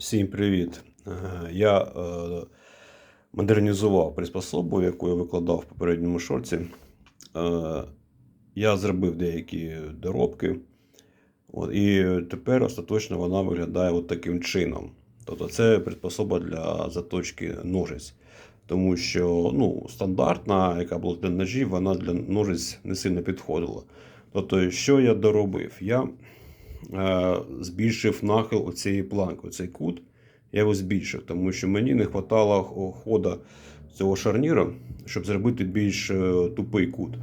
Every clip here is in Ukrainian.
Всім привіт! Е, Я е, модернізував приспособу, яку я викладав в попередньому шорті. Е, Я зробив деякі доробки. І тепер остаточно вона виглядає от таким чином. Тобто це приспособа для заточки ножиць. Тому що ну, стандартна, яка була для ножів, вона для ножиць не сильно підходила. Тобто, що я доробив? Я збільшив нахил оцієї планки, оцей кут. Я його збільшив, тому що мені не вистачало хода цього шарніра, щоб зробити більш е, тупий кут.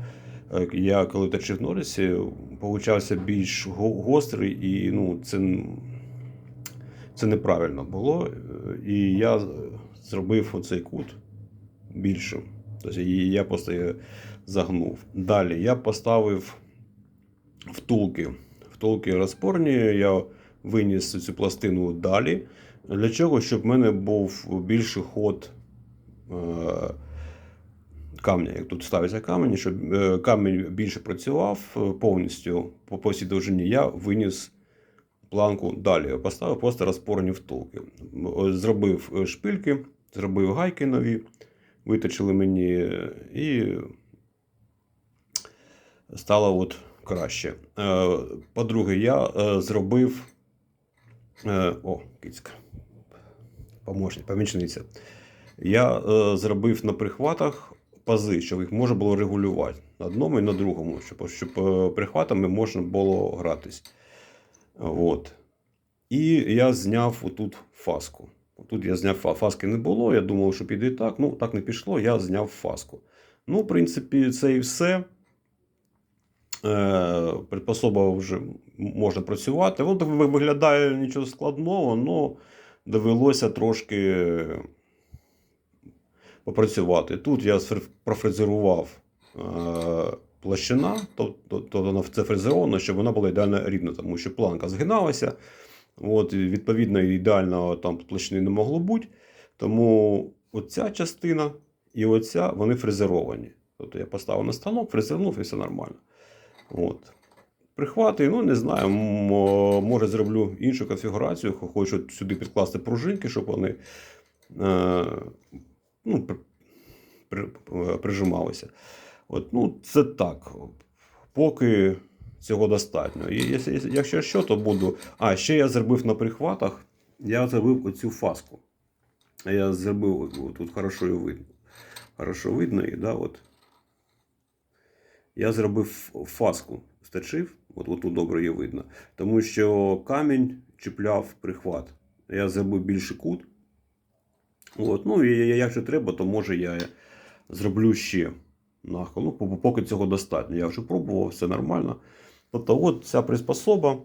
Е, Я коли точив ножиці, получався більш гострий, і ну, це, це неправильно було. Е, І я зробив оцей кут більшим. Тобто я просто загнув. Далі я поставив втулки. Втулки розпорні, я виніс цю пластину далі. Для чого? Щоб в мене був більший ход е, камня. Як тут ставиться камінь, щоб е, камінь більше працював е, повністю по по довжині, я виніс планку далі. Поставив просто розпорні втулки. Зробив шпильки, зробив гайки нові, виточили мені і стало от краще. Е, По-друге, я е, зробив. е, О, кицька. Помічниця. Я зробив на прихватах пази, щоб їх можна було регулювати на одному і на другому, щоб, щоб прихватами можна було гратись. От. І я зняв отут фаску. Тут я зняв фаски не було. Я думав, що піде так. Ну, так не пішло, я зняв фаску. Ну, в принципі, це і все. Е, приспособа вже можна працювати. Воно так виглядає нічого складного, але довелося трошки попрацювати. Тут я профрезерував е, площина, тобто це фрезеровано, щоб вона була ідеально рівна, тому що планка згиналася. От, відповідно, ідеального там площини не могло бути. Тому оця частина і оця вони фрезеровані. Тобто я поставив на станок, фрезернув і все нормально. От. Прихвати, ну не знаю, може зроблю іншу конфігурацію, хочу сюди підкласти пружинки, щоб вони е, ну, при, при, е, прижималися. От, ну, це так. Поки цього достатньо. І якщо, що, то буду. А, ще я зробив на прихватах, я зробив оцю фаску. Я зробив, тут хорошо видно. Хорошо видно її, да, от. Я зробив фаску, стачив, от, от тут добре її видно. Тому що камінь чіпляв прихват. Я зробив більший кут. От, ну, і якщо треба, то може я зроблю ще нахил. Ну, поки цього достатньо. Я вже пробував, все нормально. Тобто, от ця приспособа е,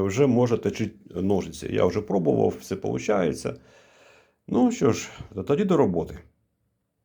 вже може точити ножиці. Я вже пробував, все виходить. Ну що ж, тоді до роботи.